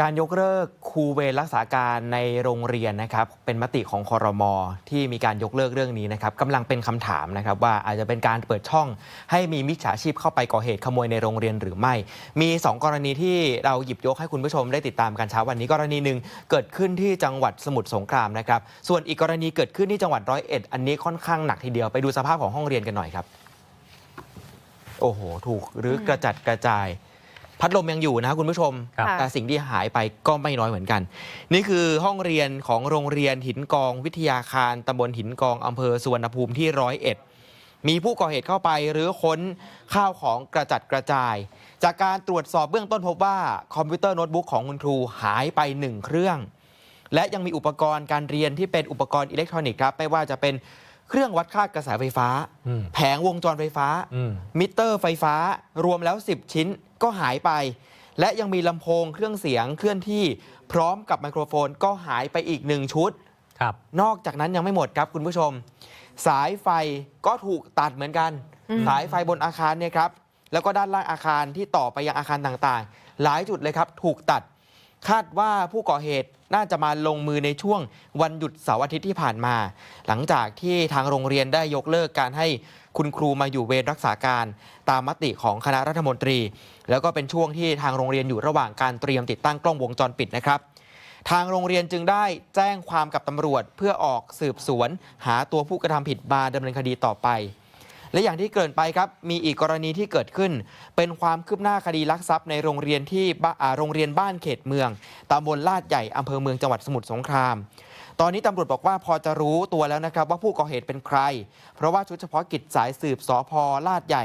การยกเลิกครูเวรรักษาการในโรงเรียนนะครับเป็นมติของคอรมอที่มีการยกเลิกเรื่องนี้นะครับกำลังเป็นคำถามนะครับว่าอาจจะเป็นการเปิดช่อง ให้มีมิจฉาชีพเข้าไปก่อเหตุขโมยในโรงเรียนหรือไม่ มี 2 กรณีที่เราหยิบยกให้คุณผู้ชมได้ติดตามกันเช้าวันนี้กรณีหนึ่งเกิดขึ้นที่จังหวัดสมุทรสงครามนะครับส่วนอีกกรณีเกิดขึ้นที่จังหวัดร้อยเอ็ดอันนี้ค่อนข้างหนักทีเดียวไปดูสภาพของห้องเรียนกันหน่อยครับโอ้โห ถูกหรือกระจัดกระจาย พัดลมยังอยู่นะครับคุณผู้ชม ครับ แต่สิ่งที่หายไปก็ไม่น้อยเหมือนกัน นี่คือห้องเรียนของโรงเรียนหินกองวิทยาคารตำบลหินกองอำเภอสุวรรณภูมิที่ร้อยเอ็ดมีผู้ก่อเหตุเข้าไปหรือค้นข้าวของกระจัดกระจาย จากการตรวจสอบเบื้องต้นพบว่าคอมพิวเตอร์โน้ตบุ๊กของคุณครูหายไปหนึ่งเครื่อง และยังมีอุปกรณ์การเรียนที่เป็นอุปกรณ์อิเล็กทรอนิกส์ครับไม่ว่าจะเป็นเครื่องวัดค่ากระแสไฟฟ้า อืม แผงวงจรไฟฟ้า อืม มิเตอร์ไฟฟ้ารวมแล้ว 10 ชิ้น ก็หายไป และยังมีลำโพงเครื่องเสียงเคลื่อนที่พร้อมกับไมโครโฟนก็หายไปอีกหนึ่งชุด ครับนอกจากนั้นยังไม่หมดครับคุณผู้ชม สายไฟก็ถูกตัดเหมือนกัน อืม สายไฟบนอาคารเนี่ยครับ แล้วก็ด้านล่างอาคารที่ต่อไปยังอาคารต่างๆ หลายจุดเลยครับ ถูกตัด คาดว่าผู้ก่อเหตุน่าจะมาลงมือในช่วงวันหยุดเสาร์อาทิตย์ที่ผ่านมา หลังจากที่ทางโรงเรียนได้ยกเลิกการให้คุณครูมาอยู่เวรรักษาการ ตามมติของคณะรัฐมนตรี แล้วก็เป็นช่วงที่ทางโรงเรียนอยู่ระหว่างการเตรียมติดตั้งกล้องวงจรปิดนะครับ ทางโรงเรียนจึงได้แจ้งความกับตำรวจเพื่อออกสืบสวน หาตัวผู้กระทำผิดมาดำเนินคดีต่อไป และอย่างที่เกริ่นไปครับ มีอีกกรณีที่เกิดขึ้น เป็นความคืบหน้าคดีลักทรัพย์ในโรงเรียนที่โรงเรียนบ้านเขตเมืองตำบลลาดใหญ่อำเภอเมืองจังหวัดสมุทรสงคราม ตอนนี้ตำรวจบอกว่าพอจะรู้ตัวแล้วนะครับ ว่าผู้ก่อเหตุเป็นใคร เพราะว่าชุดเฉพาะกิจสายสืบสพลาดใหญ่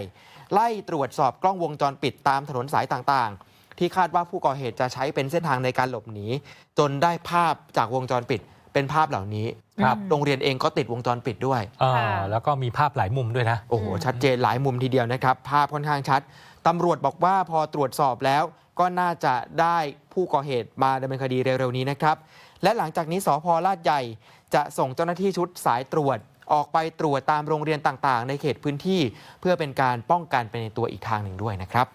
ไล่ตรวจสอบกล้องวงจรปิดตามถนนสายต่างๆ ที่คาดว่าผู้ก่อเหตุจะใช้เป็นเส้นทางในการหลบหนีจนได้ภาพจากวงจรปิด เป็นภาพเหล่านี้ครับโรงเรียนเองก็ติดวงจรปิดด้วยอ่าค่ะแล้วก็มีภาพหลายมุมด้วยนะ โอ้โหอืมชัดเจนหลายมุมทีเดียวนะครับ ภาพค่อนข้างชัดตำรวจบอกว่าพอตรวจสอบแล้วก็น่าจะได้ผู้ก่อเหตุมาดำเนินคดีเร็วๆนี้นะครับ และหลังจากนี้สพลาดใหญ่จะส่งเจ้าหน้าที่ชุดสายตรวจ ออกไปตรวจตามโรงเรียนต่างๆ ในเขตพื้นที่ เพื่อเป็นการป้องกันไปในตัวอีกทางหนึ่งด้วยนะครับ